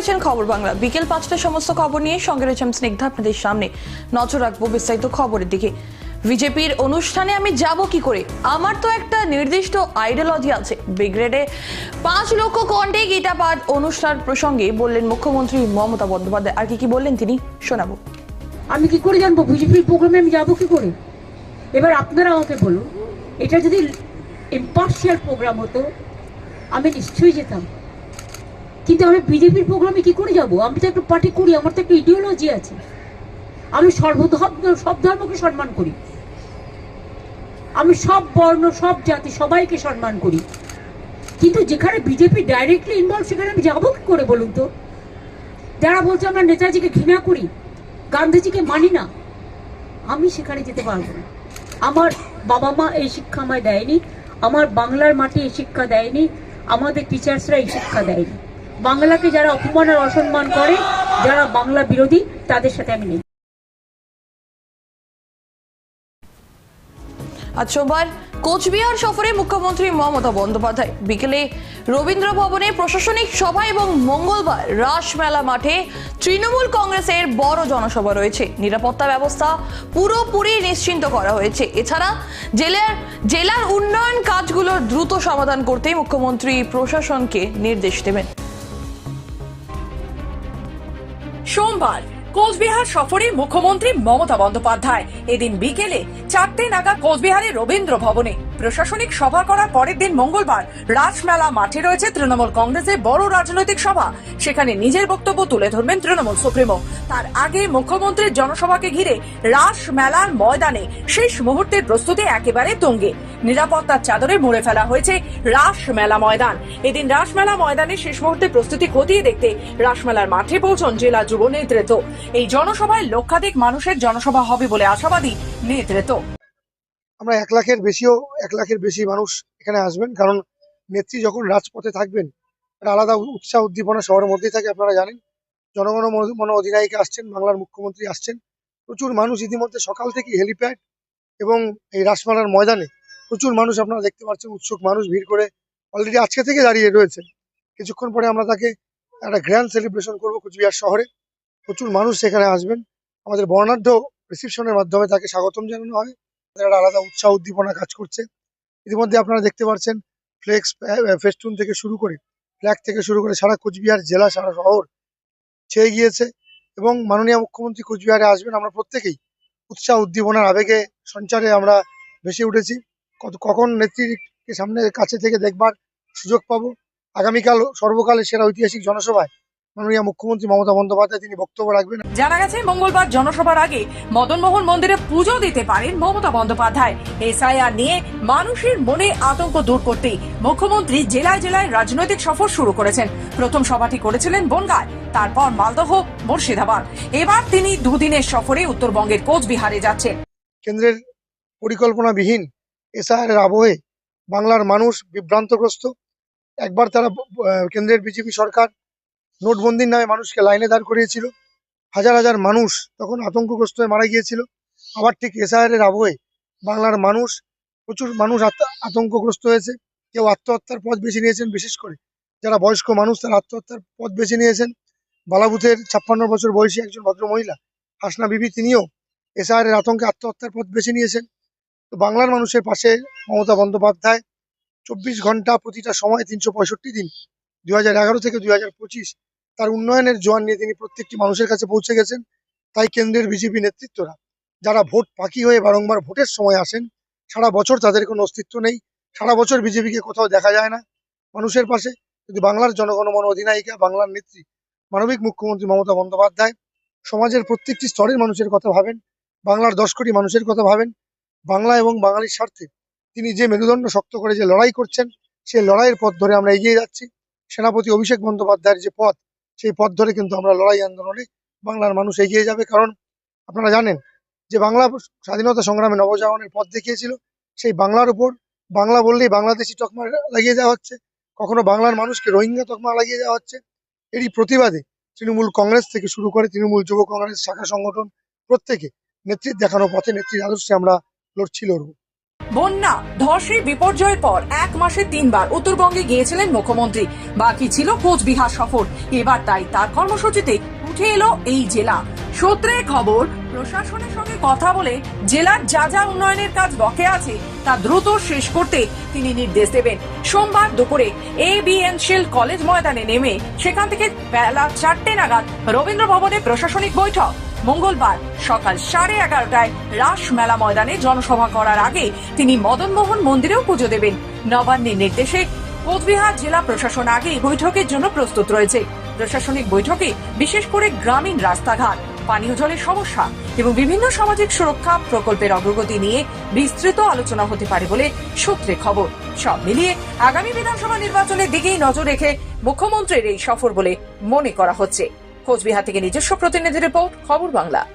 দেখছেন খবর বাংলা। বিকেল পাঁচটার সমস্ত খবর নিয়ে সঙ্গে রয়েছে আমি স্নিগ্ধা, আপনাদের সামনে। নজর রাখব বিস্তারিত খবরের দিকে। বিজেপির অনুষ্ঠানে আমি যাব কি করে? আমার তো একটা নির্দিষ্ট আইডিওলজি আছে। ব্রিগেডে পাঁচ লক্ষ কণ্ঠে গীতা পাঠ অনুষ্ঠান প্রসঙ্গে বললেন মুখ্যমন্ত্রী মমতা বন্দ্যোপাধ্যায়। আর কি কি বললেন তিনি? শোনাবো। আমি কি করে জানব? বিজেপির প্রোগ্রামে আমি যাব কি করে? এবার আপনারা আমাকে বলুন, এটা যদি ইম্পার্শিয়াল প্রোগ্রাম হতো, আমি নিশ্চয়ই যেতাম। কিন্তু আমি বিজেপির প্রোগ্রামে কি করে যাব? আমি তো একটা পার্টি করি, আমার তো একটা ইডিওলজি আছে। আমি সর্বধর্ম সব ধর্মকে সম্মান করি। আমি সব বর্ণ, সব জাতি, সবাইকে সম্মান করি। কিন্তু যেখানে বিজেপি ডাইরেক্টলি ইনভলভ সেখানে আমি যাব কি করে বলুন তো? যারা বলছে আমরা নেতাজিকে ঘৃণা করি, গান্ধীজিকে মানি না, আমি সেখানে যেতে পারব না। আমার বাবা মা এই শিক্ষা আমায় দেয়নি, আমার বাংলার মাটি এই শিক্ষা দেয়নি, আমাদের টিচার্সরা এই শিক্ষা দেয়নি। বাংলাকে যারা অপমান আর অসম্মান করে, যারা বাংলা বিরোধী, তাদের সাথে আমি নেই। কোচবিহার সফরে মুখ্যমন্ত্রী মমতা বন্দ্যোপাধ্যায়। বিকেলে রবীন্দ্র ভবনে প্রশাসনিক সভা এবং মঙ্গলবার রাসমেলা মাঠে তৃণমূল কংগ্রেসের বড় জনসভা রয়েছে। নিরাপত্তা ব্যবস্থা পুরোপুরি নিশ্চিন্ত করা হয়েছে। এছাড়া জেলার জেলার উন্নয়ন কাজগুলোর দ্রুত সমাধান করতে মুখ্যমন্ত্রী প্রশাসনকে নির্দেশ দেবেন। সোমবার কোচবিহার সফরে মুখ্যমন্ত্রী মমতা বন্দ্যোপাধ্যায়। এদিন বিকেলে চারটে নাগা কোচবিহারের রবীন্দ্র ভবনে। প্রশাসনিক সভা করার পরের দিন মঙ্গলবার রাজমেলা মাঠে রয়েছে তৃণমূল কংগ্রেসের বড় রাজনৈতিক সভা। সেখানে নিজের বক্তব্য তুলে ধরবেন তৃণমূল সুপ্রিমো। তার আগে মুখ্যমন্ত্রীর জনসভাকে ঘিরে রাস মেলার ময়দানে শেষ মুহূর্তের প্রস্তুতি একেবারে তুঙ্গে। নিরাপত্তার চাদরে মুড়ে ফেলা হয়েছে রাস মেলা ময়দান। এদিন রাসমেলা ময়দানে শেষ মুহূর্তে প্রস্তুতি খতিয়ে দেখতে রাসমেলার মাঠে পৌঁছন জেলা যুব নেতৃত্ব। এই জনসভায় লক্ষাধিক মানুষের জনসভা হবে বলে আশাবাদী নেতৃত্ব আমরা এক লাখের বেশিও, এক লাখের বেশি মানুষ এখানে আসবেন, কারণ নেত্রী যখন রাজপথে থাকবেন আলাদা উৎসাহ উদ্দীপনা শহরের মধ্যেই থাকে, আপনারা জানেন। জনগণ মন অধিনায়িকা আসছেন, বাংলার মুখ্যমন্ত্রী আসছেন। প্রচুর মানুষ ইতিমধ্যে সকাল থেকে হেলিপ্যাড এবং এই রাসমালার ময়দানে প্রচুর মানুষ আপনারা দেখতে পাচ্ছেন, উৎসুক মানুষ, ভিড় করে অলরেডি আজকে থেকে দাঁড়িয়ে রয়েছে কিছুক্ষণ পরে আমরা তাকে একটা গ্র্যান্ড সেলিব্রেশন করব কুচবিহার শহরে। প্রচুর মানুষ সেখানে আসবেন। আমাদের বর্ণাঢ্য রিসিপশনের মাধ্যমে তাকে স্বাগতম জানানো হয়। তাদের একটা আলাদা উৎসাহ উদ্দীপনা কাজ করছে। ইতিমধ্যে আপনারা দেখতে পাচ্ছেন ফ্লেক্স ফেস্টুন থেকে শুরু করে ফ্ল্যাগ থেকে শুরু করে সারা কোচবিহার জেলা, সারা শহর ছেয়ে গিয়েছে এবং মাননীয় মুখ্যমন্ত্রী কোচবিহারে আসবেন। আমরা প্রত্যেকেই উৎসাহ, উদ্দীপনার আবেগে সঞ্চারে আমরা ভেসে উঠেছি। কত, কখন নেত্রীকে সামনে কাছে থেকে দেখবার সুযোগ পাবো? আগামীকাল সর্বকালের সেরা ঐতিহাসিক জনসভায় মাননীয় মুখ্যমন্ত্রী মমতা বন্দ্যোপাধ্যায় তিনি বক্তব্য রাখবেন। জানা গেছে মঙ্গলবার জনসভার আগে মদনমোহন মন্দিরে পুজো দিতে পারেন মমতা বন্দ্যোপাধ্যায়। এসআইআর নিয়ে মানুষের মনে আতঙ্ক দূর করতেই মুখ্যমন্ত্রী জেলায় জেলায় রাজনৈতিক সফর শুরু করেছেন। প্রথম সভাটি করেছিলেন বনগায় তারপর মালদহ মুর্শিদাবাদ। এবার তিনি দুদিনের সফরে উত্তরবঙ্গের কোচবিহারে যাচ্ছেন। কেন্দ্রের পরিকল্পনাবিহীন এসআইআর আবহে বাংলার মানুষ বিভ্রান্তগ্রস্ত। একবার তারা কেন্দ্রের বিজেপি সরকার নোটবন্দির নামে মানুষকে লাইনে দাঁড় করিয়েছিল। হাজার হাজার মানুষ তখন আতঙ্কগ্রস্ত হয়ে মারা গিয়েছিল। আবার ঠিক এসআইআর এর আবহে বাংলার মানুষ, প্রচুর মানুষ আতঙ্কগ্রস্ত হয়েছে। কেউ আত্মহত্যার পথ বেছে নিয়েছেন বিশেষ করে। যারা বয়স্ক মানুষ তারা আত্মহত্যার পথ বেছে নিয়েছেন। বালাবুথের ছাপ্পান্ন বছর বয়সী একজন ভদ্র মহিলা হাসনা বিবি, তিনিও এসআইআর এর আতঙ্কে আত্মহত্যার পথ বেছে নিয়েছেন। তো বাংলার মানুষের পাশে মমতা বন্দ্যোপাধ্যায়, চব্বিশ ঘণ্টা প্রতিটা সময় তিনশো পঁয়ষট্টি দিন দুই হাজার এগারো থেকে দুই হাজার পঁচিশ তার উন্নয়নের জোয়ান নিয়ে তিনি প্রত্যেকটি মানুষের কাছে পৌঁছে গেছেন। তাই কেন্দ্রের বিজেপি নেতৃত্বরা, যারা ভোট পাকি হয়ে বারংবার ভোটের সময় আসেন, সারা বছর তাদের কোনো অস্তিত্ব নেই। সারা বছর বিজেপিকে কোথাও দেখা যায় না। মানুষের পাশে কিন্তু বাংলার জনগণমন অধিনায়িকা, বাংলার নেত্রী, মানবিক মুখ্যমন্ত্রী মমতা বন্দ্যোপাধ্যায় সমাজের প্রত্যেকটি স্তরের মানুষের কথা ভাবেন, বাংলার দশ কোটি মানুষের কথা ভাবেন, বাংলা এবং বাঙালির স্বার্থে তিনি যে মেরুদণ্ড শক্ত করে যে লড়াই করছেন সেই লড়াইয়ের পথ ধরে আমরা এগিয়ে যাচ্ছি। সেনাপতি অভিষেক বন্দ্যোপাধ্যায়ের যে পথ সেই পথ ধরে কিন্তু আমরা লড়াই আন্দোলনে বাংলার মানুষ এগিয়ে যাবে। কারণ আপনারা জানেন যে বাংলা স্বাধীনতা সংগ্রামে নবজাগরণের পথ দেখিয়েছিল। সেই বাংলার উপর বাংলা বললেই বাংলাদেশি তকমা লাগিয়ে দেওয়া হচ্ছে। কখনো বাংলার মানুষকে রোহিঙ্গা তকমা লাগিয়ে দেওয়া হচ্ছে। এরই প্রতিবাদে তৃণমূল কংগ্রেস থেকে শুরু করে তৃণমূল যুব কংগ্রেস, শাখা সংগঠন প্রত্যেকে নেত্রীর দেখানো পথে নেত্রীর আদর্শে আমরা লড়ছি, লড়বো। বন্যা, ধসে, বিপর্যয়ের পর এক মাসে তিনবার উত্তরবঙ্গে গিয়েছিলেন মুখ্যমন্ত্রী। বাকি ছিল কোচবিহার সফর। এবার তাই তার কর্মসূচিতে উঠে এলো এই জেলা। সূত্রে খবর, প্রশাসনের সঙ্গে কথা বলে জেলার যা যা উন্নয়নের কাজ বকে আছে, তা দ্রুত শেষ করতে তিনি নির্দেশ দেবেন। সোমবার দুপুরে A B N Seal college ময়দানে নেমে সেখান থেকে বেলা চারটে নাগাদ রবীন্দ্র ভবনে প্রশাসনিক বৈঠক। মঙ্গলবার সকাল সাড়ে এগারোটায় রাস মেলা ময়দানে জনসভা করার আগে তিনি মদনমোহন মন্দিরেও পুজো দেবেন। নবান্নের নির্দেশে কোচবিহার জেলা প্রশাসন আগেই বৈঠকের জন্য প্রস্তুত রয়েছে। প্রশাসনিক বৈঠকে বিশেষ করে গ্রামীণ রাস্তাঘাট। পানীয় জলের সমস্যা এবং বিভিন্ন সামাজিক সুরক্ষা প্রকল্পের অগ্রগতি নিয়ে বিস্তৃত আলোচনা হতে পারে বলে সূত্রে খবর। সব মিলিয়ে আগামী বিধানসভা নির্বাচনের দিকেই নজর রেখে মুখ্যমন্ত্রীর এই সফর বলে মনে করা হচ্ছে। কোচবিহার থেকে নিজস্ব প্রতিনিধি রিপোর্ট, খবর বাংলা।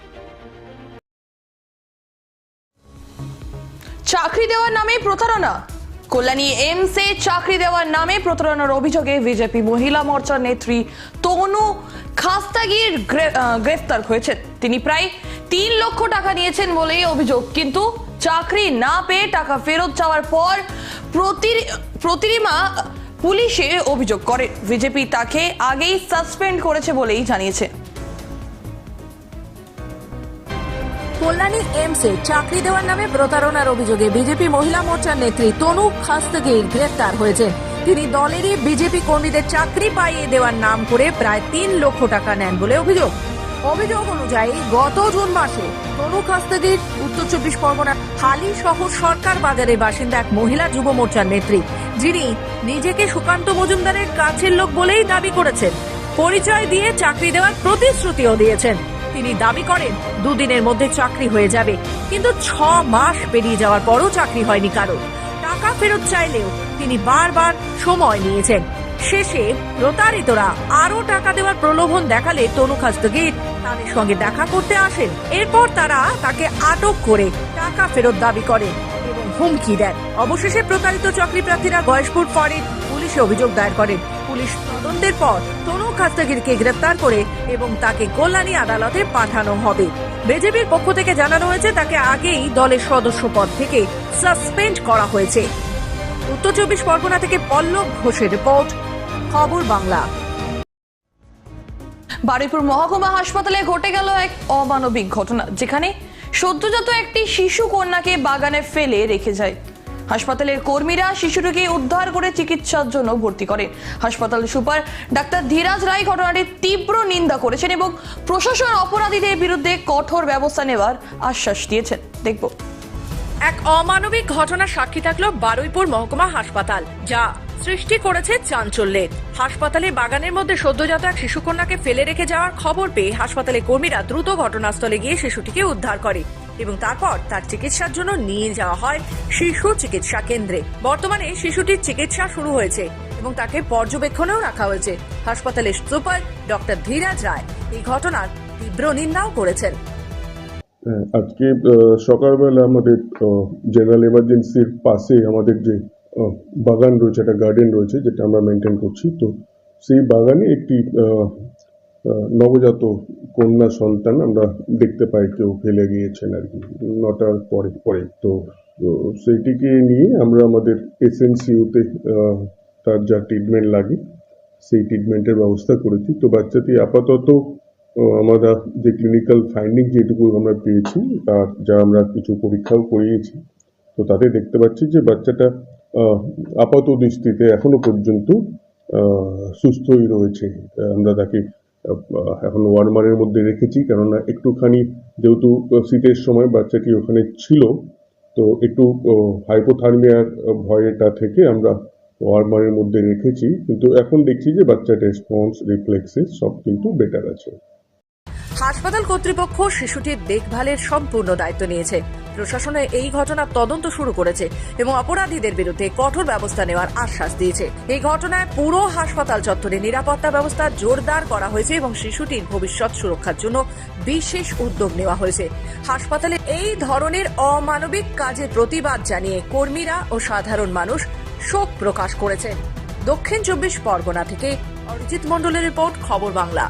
চাকরি দেওয়ার নামে প্রতারণা। কল্যাণী এমসে চাকরি দেওয়ার নামে প্রতারণার অভিযোগে বিজেপি মহিলা মোর্চার নেত্রী তনু খাস্তাগির গ্রেফতার হয়েছেন। তিনি প্রায় তিন লক্ষ টাকা নিয়েছেন বলেই অভিযোগ। কিন্তু চাকরি না পেয়ে টাকা ফেরত চাওয়ার পর প্রতি- প্রতিরিমা পুলিশে অভিযোগ করে। বিজেপি তাকে আগেই সাসপেন্ড করেছে বলেই জানিয়েছে। কল্যাণী এমসে চাকরি দেওয়ার নামে প্রতারণার অভিযোগে বিজেপি মহিলা মোর্চার নেত্রী তনু খাস্তগি গ্রেফতার হয়েছেন তিনি দলেরই বিজেপি কর্মীদের চাকরি পাইয়ে দেওয়ার নাম করে প্রায় তিন লক্ষ টাকা নেন বলে অভিযোগ। অভিযোগ অনুযায়ী গত জুন মাসে তনু খাস্তগির উত্তর চব্বিশ পরগনার হালি শহর সরকার বাজারের বাসিন্দা এক মহিলা যুব মোর্চার নেত্রী, যিনি নিজেকে সুকান্ত মজুমদারের কাছের লোক বলেই দাবি করেছেন। পরিচয় দিয়ে চাকরি দেওয়ার প্রতিশ্রুতিও দিয়েছেন। তিনি দাবি করেন, দুদিনের মধ্যে চাকরি হয়ে যাবে। কিন্তু ছ মাস পেরিয়ে যাওয়ার পরও চাকরি হয়নি কারও টাকা ফেরত চাইলেও তিনি বারবার সময় নিয়েছেন। শেষে প্রতারিতরা আরও টাকা দেওয়ার প্রলোভন দেখালে তনু খাস্তগীর তাদের সঙ্গে দেখা করতে আসেন। এরপর তারা তাকে আটক করে টাকা ফেরত দাবি করেন এবং হুমকি দেন। অবশেষে প্রতারিত চাকরি প্রার্থীরা গয়েশপুর ফরেন পুলিশে অভিযোগ দায়ের করেন। পুলিশ তদন্তের পর তনু খাস্তাগিরকে গ্রেপ্তার করে এবং তাকে কল্যাণী আদালতে পাঠানো হবে। বিজেপির পক্ষ থেকে জানানো হয়েছে, তাকে আগেই দলের সদস্য পদ থেকে সাসপেন্ড করা হয়েছে। উত্তর চব্বিশ পরগনা থেকে পল্লব ঘোষের রিপোর্ট, খবর বাংলা। বারুইপুর মহকুমা হাসপাতালে ঘটে গেল এক অমানবিক ঘটনা, যেখানে সদ্যজাত একটি শিশু কন্যাকে বাগানে ফেলে রেখে যায়। হাসপাতালের কর্মীরা শিশুটিকে উদ্ধার করে চিকিৎসার জন্য ভর্তি করেন হাসপাতাল সুপার ডাক্তার ধীরাজ রায় ঘটনাটির তীব্র নিন্দা করেছেন এবং প্রশাসন অপরাধীদের বিরুদ্ধে কঠোর ব্যবস্থা নেওয়ার আশ্বাস দিয়েছেন। দেখব। এক অমানবিক ঘটনা সাক্ষী থাকল বারুইপুর মহকুমা হাসপাতাল, যা সৃষ্টি করেছে চাঞ্চল্যের। হাসপাতালে বাগানের মধ্যে সদ্যজাত এক শিশুকন্যাকে ফেলে রেখে যাওয়ার খবর পেয়ে হাসপাতালে কর্মীরা দ্রুত ঘটনাস্থলে গিয়ে শিশুটিকে উদ্ধার করে। এবং তারপর তার চিকিৎসার জন্য নিয়ে যাওয়া হয় শিশু চিকিৎসা কেন্দ্রে। বর্তমানে শিশুটির চিকিৎসা শুরু হয়েছে এবং তাকে পর্যবেক্ষণেও রাখা হয়েছে। হাসপাতালের সুপার ডক্টর ধীরাজ রায় এই ঘটনার তীব্র নিন্দাও করেছেন। হ্যাঁ, আজকে সকালবেলা আমাদের জেনারেল এমার্জেন্সির পাশে আমাদের যে বাগান রয়েছে একটা গার্ডেন রয়েছে যেটা আমরা মেনটেন করছি। তো সেই বাগানে একটি নবজাত কন্যা সন্তান আমরা দেখতে পাই, কেউ ফেলে গিয়েছেন আর কি। নটার পরে পরে। তো সেইটিকে নিয়ে আমরা আমাদের এস এন এসএনসিউতে তার যা ট্রিটমেন্ট লাগে, সেই ট্রিটমেন্টের ব্যবস্থা করেছি। তো বাচ্চাটি আপাতত আমরা যে ক্লিনিক্যাল ফাইন্ডিং যেটুকু আমরা পেয়েছি, তার যা আমরা কিছু পরীক্ষাও করিয়েছি, তো তাতে দেখতে পাচ্ছি যে বাচ্চাটা আপাত দৃষ্টিতে এখনও পর্যন্ত সুস্থই রয়েছে। আমরা তাকে এখন ওয়ার্মারের মধ্যে রেখেছি। কেননা একটুখানি যেহেতু শীতের সময় বাচ্চাটি ওখানে ছিল, তো একটু হাইপোথার্মিয়ার ভয়টা থেকে আমরা ওয়ার্মারের মধ্যে রেখেছি। কিন্তু এখন দেখছি যে বাচ্চার রেসপন্স রিফ্লেক্সেস সব কিন্তু বেটার আছে। হাসপাতাল কর্তৃপক্ষ শিশুটির দেখভালের সম্পূর্ণ দায়িত্ব নিয়েছে। প্রশাসনে এই ঘটনার তদন্ত শুরু করেছে এবং অপরাধীদের বিরুদ্ধে কঠোর ব্যবস্থা নেওয়ার আশ্বাস দিয়েছে। এই ঘটনায় পুরো হাসপাতাল চত্বরে নিরাপত্তা ব্যবস্থা জোরদার করা হয়েছে এবং শিশুটির ভবিষ্যৎ সুরক্ষার জন্য বিশেষ উদ্যোগ নেওয়া হয়েছে। হাসপাতালে এই ধরনের অমানবিক কাজের প্রতিবাদ জানিয়ে কর্মীরা ও সাধারণ মানুষ শোক প্রকাশ করেছে। দক্ষিণ চব্বিশ পরগনা থেকে অরিজিৎ মণ্ডলের রিপোর্ট, খবর বাংলা।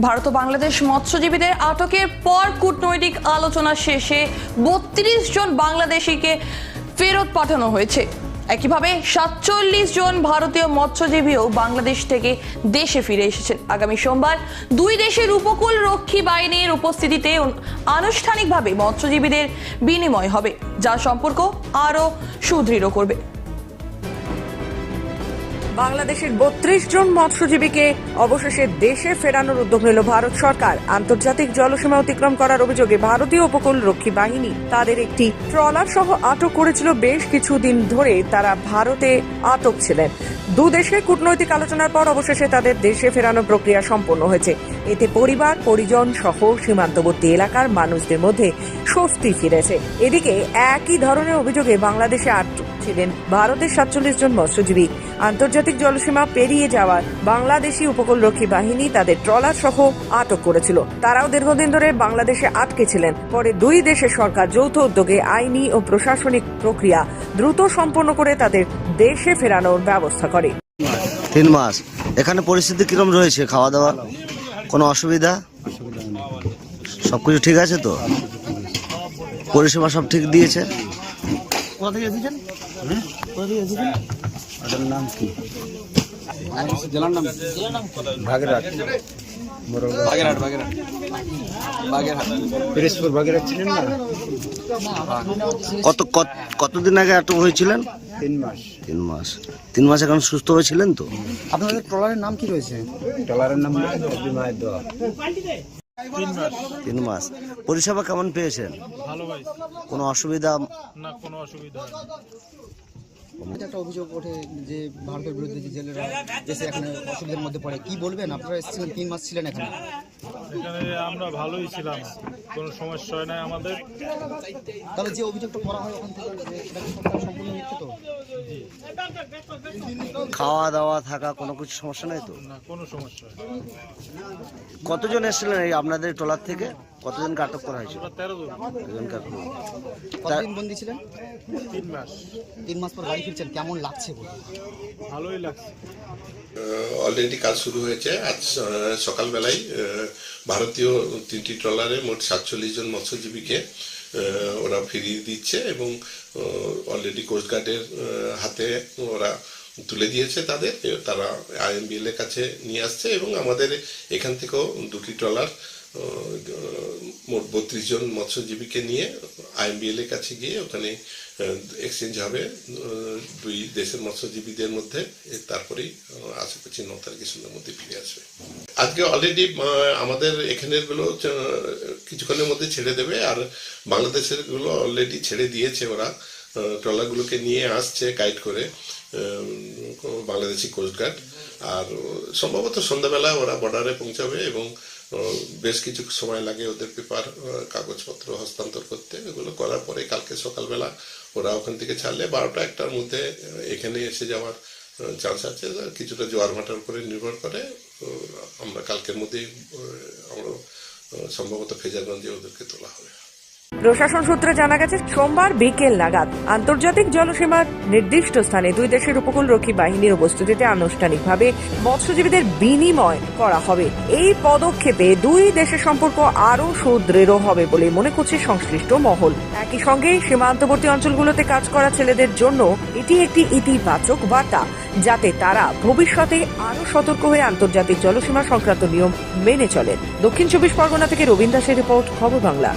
ভারত ও বাংলাদেশ মৎস্যজীবীদের আটকের পর কূটনৈতিক আলোচনা শেষে বত্রিশ জন বাংলাদেশিকে ফেরত পাঠানো হয়েছে। একইভাবে সাতচল্লিশ জন ভারতীয় মৎস্যজীবীও বাংলাদেশ থেকে দেশে ফিরে এসেছেন। আগামী সোমবার দুই দেশের উপকূল রক্ষী বাহিনীর উপস্থিতিতে আনুষ্ঠানিকভাবে মৎস্যজীবীদের বিনিময় হবে যা সম্পর্ক আরও সুদৃঢ় করবে। বাংলাদেশের বত্রিশ জন মৎস্যজীবীকে অবশেষে দেশে ফেরানোর উদ্যোগ নিল ভারত সরকার। আন্তর্জাতিক জলসীমা অতিক্রম করার অভিযোগে ভারতীয় উপকূল রক্ষী বাহিনী তাদের একটি ট্রলার সহ আটক করেছিল। বেশ কিছুদিন ধরে তারা ভারতে আটক ছিলেন। দু দেশের কূটনৈতিক আলোচনার পর অবশেষে তাদের দেশে ফেরানোর প্রক্রিয়া সম্পন্ন হয়েছে। এতে পরিবার, পরিজন সহ সীমান্তবর্তী এলাকার মানুষদের মধ্যে স্বস্তি ফিরেছে। এদিকে একই ধরনের অভিযোগে বাংলাদেশে আটক ছিলেন ভারতের সাতচল্লিশ জন মৎস্যজীবী। আন্তর্জাতিক জলসীমা পেরিয়ে যাওয়ার বাংলাদেশি উপকূলরক্ষী বাহিনী তাদের ট্রলার সহ আটক করেছিল। তারাও দীর্ঘদিন ধরে বাংলাদেশে আটকে ছিলেন। পরে দুই দেশের সরকার যৌথ উদ্যোগে আইনি ও প্রশাসনিক প্রক্রিয়া দ্রুত সম্পন্ন করে তাদের দেশে ফেরানোর ব্যবস্থা করে। তিন মাস। এখানে পরিস্থিতি কিরম রয়েছে? খাওয়া দাওয়া কোনো অসুবিধা? সব কিছু ঠিক আছে তো? পরিষেবা সব ঠিক দিয়েছে? কোথা থেকে এসেছেন? কোথা থেকে এসেছেন? ওটার নাম কি? জেলার নাম বাগেরহাট। বাগেরহাট বাগেরহাট। বাগেরহাট। পিরিজপুর বাগেরহাট ছিলেন না? কত কত- কতদিন আগে আটক হয়েছিলেন? তিন মাস। তিন মাস। তিন মাস এখন সুস্থ হয়েছিলেন তো? আপনাদের ট্রলারের নাম কি রয়েছে? ট্রলারের নাম দোয়া তিন মাস। পরিষেবা কেমন পেয়েছেন? কোনো অসুবিধা? একটা অভিযোগ ওঠে যে ভারতের বিরুদ্ধে যে জেলেরা এসে এখানে অসুবিধার মধ্যে পড়ে। কি বলবেন? আপনারা এসেছিলেন তিন মাস ছিলেন এখানে। এখানে আমরা ভালোই ছিলাম। কোনো সমস্যা হয় না আমাদের। তাহলে যে অভিযোগটা করা হয় ওখান থেকে সম্পূর্ণ মিথ্যে তো? খাওয়া দাওয়া থাকা কোনো কিছু সমস্যা নেই তো? কোনো সমস্যা কতজন এসেছিলেন এই আপনাদের ট্রলার থেকে? কতজনকে আটক করা হয়েছিল? তেরো আটক করা কতদিন বন্দি ছিলেন? তিন মাস। তিন মাস পর বাড়ি ফিরছেন কেমন লাগছে বলে ভালোই লাগছে। অলরেডি কাজ শুরু হয়েছে। আজ সকালবেলায় ভারতীয় তিনটি ট্রলারে মোট সাতচল্লিশ জন মৎস্যজীবীকে ওরা ফিরিয়ে দিচ্ছে এবং অলরেডি কোস্টগার্ডের হাতে ওরা তুলে দিয়েছে তাদের। তারা আইএমবিএল এর কাছে নিয়ে আসছে এবং আমাদের এখান থেকেও দুটি ট্রলার মোট বত্রিশ জন মৎস্যজীবীকে নিয়ে আইএমবিএল এর কাছে গিয়ে ওখানে এক্সচেঞ্জ হবে দুই দেশের মৎস্যজীবীদের মধ্যে। তারপরেই আশা করছি ন তারিখের সন্ধ্যার মধ্যে ফিরে আসবে। আজকে অলরেডি আমাদের এখানেরগুলো কিছুক্ষণের মধ্যে ছেড়ে দেবে, আর বাংলাদেশেরগুলো অলরেডি ছেড়ে দিয়েছে ওরা। ট্রলারগুলোকে নিয়ে আসছে গাইড করে বাংলাদেশি কোস্টগার্ড আর, সম্ভবত সন্ধ্যাবেলা ওরা বর্ডারে পৌঁছাবে এবং বেশ কিছু সময় লাগে ওদের পেপার কাগজপত্র হস্তান্তর করতে। এগুলো করার পরে কালকে সকালবেলা ওরা ওখান থেকে ছাড়লে বারোটা একটার মধ্যে এখানে এসে যাওয়ার চান্স আছে। কিছুটা জোয়ার ভাটার উপরে নির্ভর করে আমরা কালকের মধ্যেই আমরা সম্ভবত ফেজারগঞ্জে ওদেরকে তোলা হবে। প্রশাসন সূত্রে জানা গেছে, সোমবার বিকেল নাগাদ আন্তর্জাতিক জলসীমার নির্দিষ্ট স্থানে দুই দেশের উপকূল রক্ষী বাহিনীর উপস্থিতিতে আনুষ্ঠানিকভাবে মৎস্যজীবীদের বিনিময় করা হবে। এই পদক্ষেপে দুই দেশের সম্পর্ক আরও সুদৃঢ় হবে বলে মনে করছে সংশ্লিষ্ট মহল। একই সঙ্গে সীমান্তবর্তী অঞ্চলগুলোতে কাজ করা ছেলেদের জন্য এটি একটি ইতিবাচক বার্তা, যাতে তারা ভবিষ্যতে আরও সতর্ক হয়ে আন্তর্জাতিক জলসীমা সংক্রান্ত নিয়ম মেনে চলেন। দক্ষিণ চব্বিশ পরগনা থেকে রবীন্দ্র রিপোর্ট, খবর বাংলা।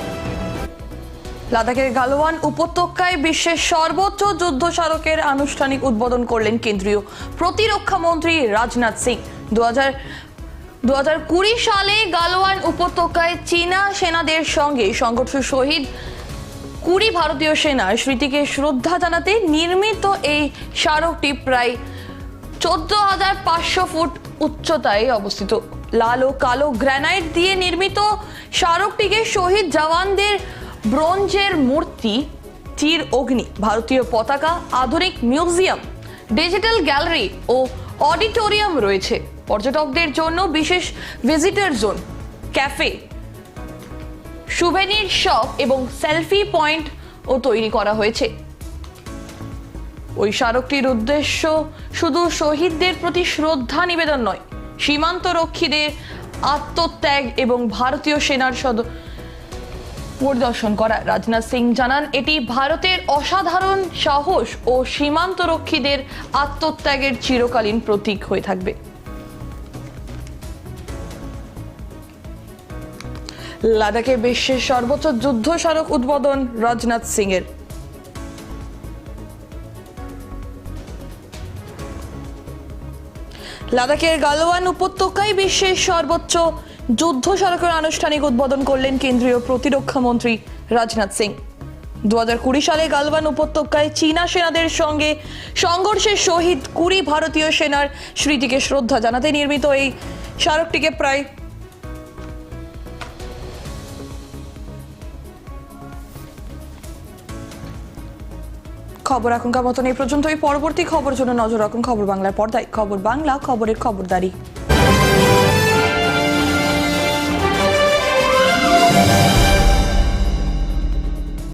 লাদাখের গালোয়ান উপত্যকায় বিশ্বের সর্বোচ্চ যুদ্ধ স্মারকের আনুষ্ঠানিক উদ্বোধন করলেন কেন্দ্রীয় প্রতিরক্ষা মন্ত্রী রাজনাথ সিং। দু হাজার কুড়ি সালে গালোয়ান উপত্যকায় চীনা সেনাদের সঙ্গে সংঘর্ষ শহীদ কুড়ি ভারতীয় সেনার স্মৃতিকে শ্রদ্ধা জানাতে নির্মিত এই স্মারকটি প্রায় চোদ্দ হাজার পাঁচশো ফুট উচ্চতায় অবস্থিত। লাল ও কালো গ্রানাইট দিয়ে নির্মিত স্মারকটিকে শহীদ জওয়ানদের ব্রোঞ্জের মূর্তি, তীর অগ্নি, ভারতীয় পতাকা, আধুনিক মিউজিয়াম, ডিজিটাল গ্যালারি ও অডিটোরিয়াম রয়েছে। পর্যটকদের জন্য বিশেষ visitor zone, cafe, souvenir shop এবং সেলফি পয়েন্ট ও তৈরি করা হয়েছে। ওই স্মারকটির উদ্দেশ্য শুধু শহীদদের প্রতি শ্রদ্ধা নিবেদন নয় সীমান্ত রক্ষীদের আত্মত্যাগ এবং ভারতীয় সেনার সদ পরিদর্শন করা রাজনাথ সিং জানান, এটি ভারতের অসাধারণ সাহস ও সীমান্তরক্ষীদের আত্মত্যাগের চিরকালীন প্রতীক হয়ে থাকবে। লাদাখে বিশ্বের সর্বোচ্চ যুদ্ধ স্মারক উদ্বোধন রাজনাথ সিং এর লাদাখের গালোয়ান উপত্যকায় বিশ্বের সর্বোচ্চ যুদ্ধ সড়কের আনুষ্ঠানিক উদ্বোধন করলেন কেন্দ্রীয় প্রতিরক্ষা মন্ত্রী রাজনাথ সিং। দু কুড়ি সালে গালওয়ান উপত্যকায় চীনা সেনাদের সঙ্গে সংঘর্ষে শহীদ কুড়ি ভারতীয় সেনার স্মৃতিকে শ্রদ্ধা জানাতে নির্মিত এই স্মারকটিকে প্রায় খবর এখনকার মতন এই পর্যন্তই। পরবর্তী খবরের জন্য নজর রাখুন খবর বাংলার পর্দায়। খবর বাংলা, খবরের খবরদারি।